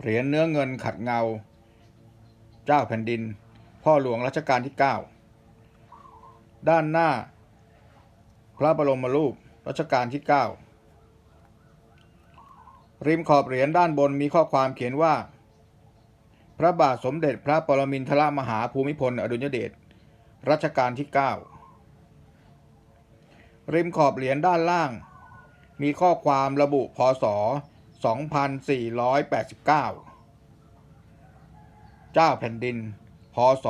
เหรียญเนื้อเงินขัดเงา เจ้าแผ่นดิน พ่อหลวงรัชกาลที่ 9 ด้านหน้า พระบรมรูปรัชกาลที่ 9 ริมขอบเหรียญด้านบนมีข้อความเขียนว่า พระบาทสมเด็จพระปรมินทรมหาภูมิพลอดุลยเดชรัชกาลที่ 9 ริมขอบเหรียญด้านล่าง มีข้อความระบุพศ 2489 เจ้าแผ่นดิน พศ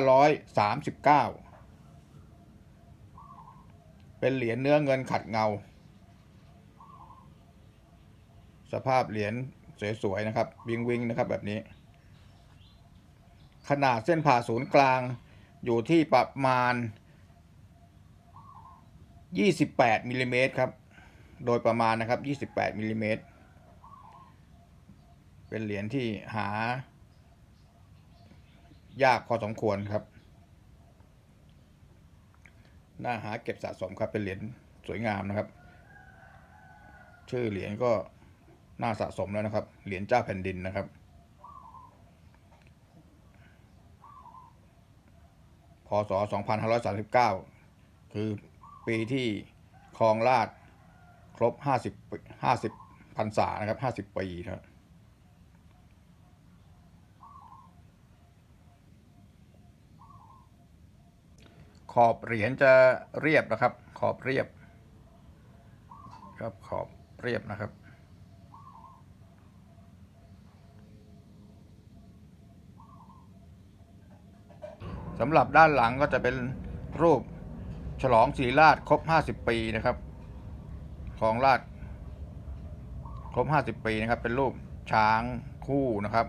2539 เป็นเหรียญเนื้อเงินขัดเงา สภาพเหรียญสวยๆนะครับ วิงวิงนะครับแบบนี้ ขนาดเส้นผ่าศูนย์กลางอยู่ที่ประมาณ 28มิลลิเมตรครับ โดยประมาณนะครับ 28มิลลิเมตร เป็นเหรียญที่หา ยากพอสมควรครับ น่าหาเก็บสะสมครับ เป็นเหรียญสวยงามนะครับ ชื่อเหรียญก็น่าสะสมแล้วนะครับ เหรียญเจ้าแผ่นดินนะครับ พศ 2539 คือปีที่ครองราช ครบ50 50พรรษานะครับ50ปีครับขอบเหรียญจะเรียบนะครับ ขอบเรียบ ครับขอบเรียบนะครับ สำหรับด้านหลังก็จะเป็นรูปฉลองศรีราชครบ 50 ปีนะครับ ของราชครบ 50 ปีนะครับ เป็นรูปช้างคู่นะครับ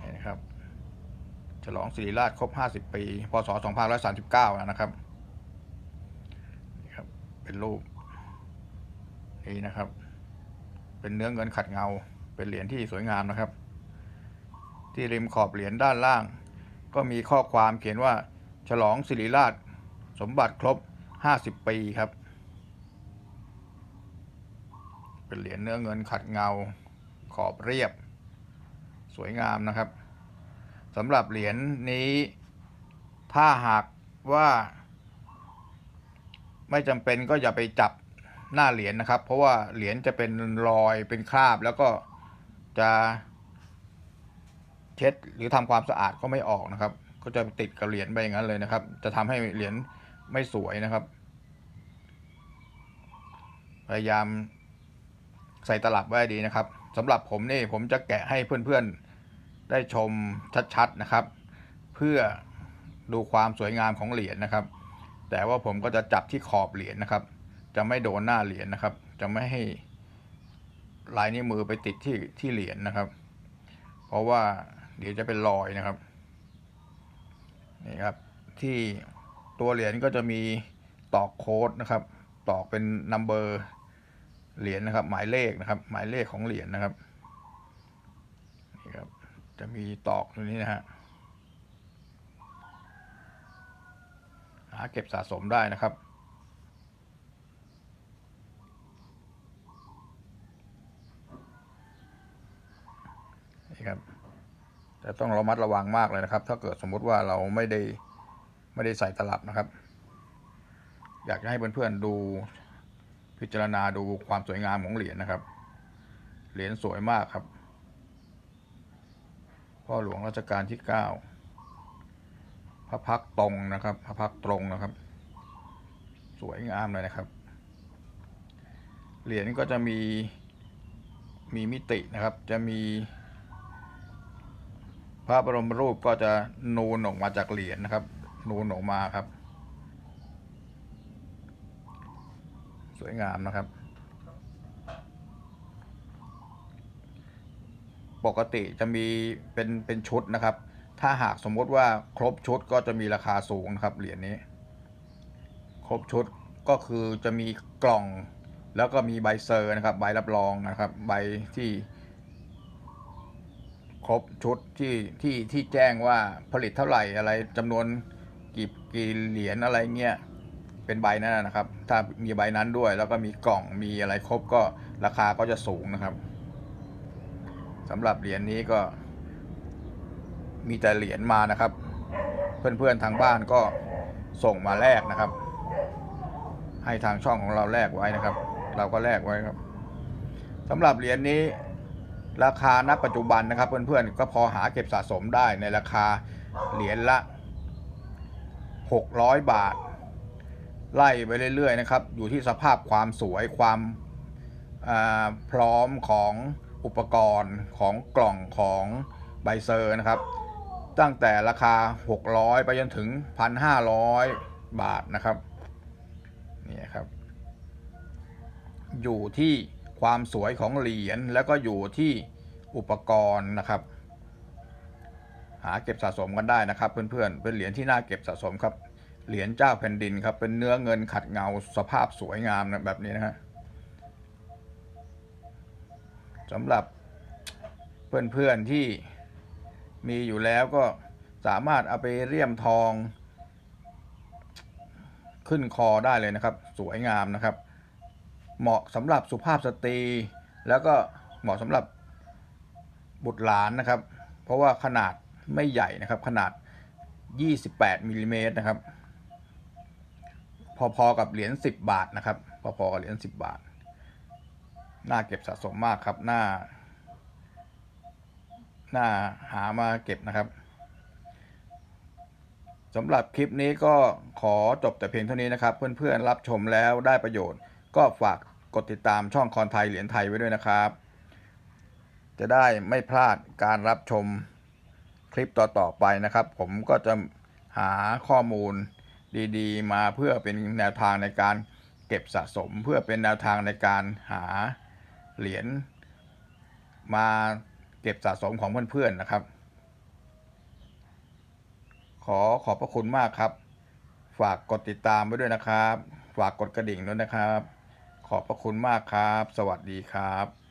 นี่นครับ ฉลองศรีราชครบ 50 ปี พศ 2539 นะครับนี่ครับ เป็นรูปนี้นะครับ เป็นเนื้อเงินขัดเงา เป็นเหรียญที่สวยงามนะครับ ที่ริมขอบเหรียญด้านล่าง ก็มีข้อความเขียนว่า ฉลองสิริราช สมบัติครบ 50 ปีครับ เป็นเหรียญเนื้อเงินขัดเงาขอบเรียบ สวยงามนะครับสำหรับเหรียญนี้ ถ้าหากว่า ไม่จำเป็นก็อย่าไปจับหน้าเหรียญนะครับ เพราะว่าเหรียญจะเป็นรอยเป็นคราบ แล้วก็จะเช็ดหรือทำความสะอาดก็ไม่ออกนะครับ ก็จะติดกับเหรียญไปอย่างนั้นเลยนะครับ จะทำให้เหรียญไม่สวยนะครับ พยายาม ใส่ตลับไว้ดีนะครับสำหรับผมนี่ผมจะแกะให้เพื่อนๆได้ชมชัดๆนะครับ เพื่อดูความสวยงามของเหรียญนะครับ แต่ว่าผมก็จะจับที่ขอบเหรียญนะครับ จะไม่โดนหน้าเหรียญนะครับ จะไม่ให้ลายนิ้วมือไปติดที่ที่เหรียญนะครับ เพราะว่าเดี๋ยวจะเป็นรอยนะครับนี่ครับที่ตัวเหรียญก็จะมีตอกโค้ดนะครับ ตอกเป็นนัมเบอร์ เหรียญนะครับ หมายเลขนะครับ หมายเลขของเหรียญนะครับนี่ครับ จะมีตอกตรงนี้นะฮะหาเก็บสะสมได้นะครับนี่ครับแต่ต้องระมัดระวังมากเลยนะครับ ถ้าเกิดสมมุติว่าเราไม่ได้ไม่ได้ใส่ตลับนะครับ อยากจะให้เพื่อนๆดู พิจารณาดูความสวยงามของเหรียญนะครับ เหรียญสวยมากครับ พ่อหลวงรัชกาลที่เก้าพระพักตรงนะครับ พระพักตร์ตรงนะครับ สวยงามเลยนะครับ เหรียญก็จะมีมีมิตินะครับ จะมี พระบรมรูปก็จะนูนออกมาจากเหรียญนะครับ นูนออกมาครับ สวยงามนะครับ ปกติจะมีเป็นเป็นชุดนะครับ ถ้าหากสมมติว่าครบชุดก็จะมีราคาสูงนะครับเหรียญนี้ ครบชุดก็คือจะมีกล่องแล้วก็มีใบเซอร์นะครับ ใบรับรองนะครับ ใบที่ ครบชุดที่ที่ที่แจ้งว่าผลิตเท่าไหร่อะไรจำนวนกี่กี่เหรียญอะไรเงี้ย เป็นใบนั้นนะครับ ถ้ามีใบนั้นด้วย แล้วก็มีกล่องมีอะไรครบก็ราคาก็จะสูงนะครับสำหรับเหรียญนี้ก็ มีแต่เหรียญมานะครับ เพื่อนๆทางบ้านก็ส่งมาแลกนะครับ ให้ทางช่องของเราแลกไว้นะครับ เราก็แลกไว้ครับสำหรับเหรียญนี้ราคาณปัจจุบันนะครับ เพื่อนๆก็พอหาเก็บสะสมได้ในราคาเหรียญละ 600 บาท ไล่ไปเรื่อยๆนะครับ อยู่ที่สภาพความสวยความพร้อมของอุปกรณ์ของกล่องของใบเซอร์นะครับ ตั้งแต่ราคา 600 ไปจนถึง 1,500 บาทนะครับนี่ครับ อยู่ที่ความสวยของเหรียญแล้วก็อยู่ที่อุปกรณ์นะครับ หาเก็บสะสมกันได้นะครับ เพื่อนๆเป็นเหรียญที่น่าเก็บสะสมครับ เหรียญเจ้าแผ่นดินครับ เป็นเนื้อเงินขัดเงาสภาพสวยงามนะแบบนี้นะฮะสำหรับเพื่อนๆที่มีอยู่แล้วก็สามารถเอาไปเลี่ยมทอง ขึ้นคอได้เลยนะครับ สวยงามนะครับ เหมาะสำหรับสุภาพสตรี แล้วก็เหมาะสำหรับบุตรหลานนะครับ เพราะว่าขนาดไม่ใหญ่นะครับ ขนาด 28มิลลิเมตรนะครับ พอๆกับเหรียญ10บาทนะครับ พอๆกับเหรียญ10บาท น่าเก็บสะสมมากครับ น่า น่าหามาเก็บนะครับสำหรับคลิปนี้ก็ขอจบแต่เพียงเท่านี้นะครับ เพื่อนๆรับชมแล้วได้ประโยชน์ ก็ฝากกดติดตามช่องคอนไทยเหรียญไทยไว้ด้วยนะครับ จะได้ไม่พลาดการรับชมคลิปต่อๆไปนะครับ ผมก็จะหาข้อมูล ดีๆ มาเพื่อเป็นแนวทางในการเก็บสะสม เพื่อเป็นแนวทางในการหาเหรียญมาเก็บสะสมของเพื่อนๆนะครับ ขอขอบพระคุณมากครับ ฝากกดติดตามไว้ด้วยนะครับ ฝากกดกระดิ่งด้วยนะครับ ขอบพระคุณมากครับ สวัสดีครับ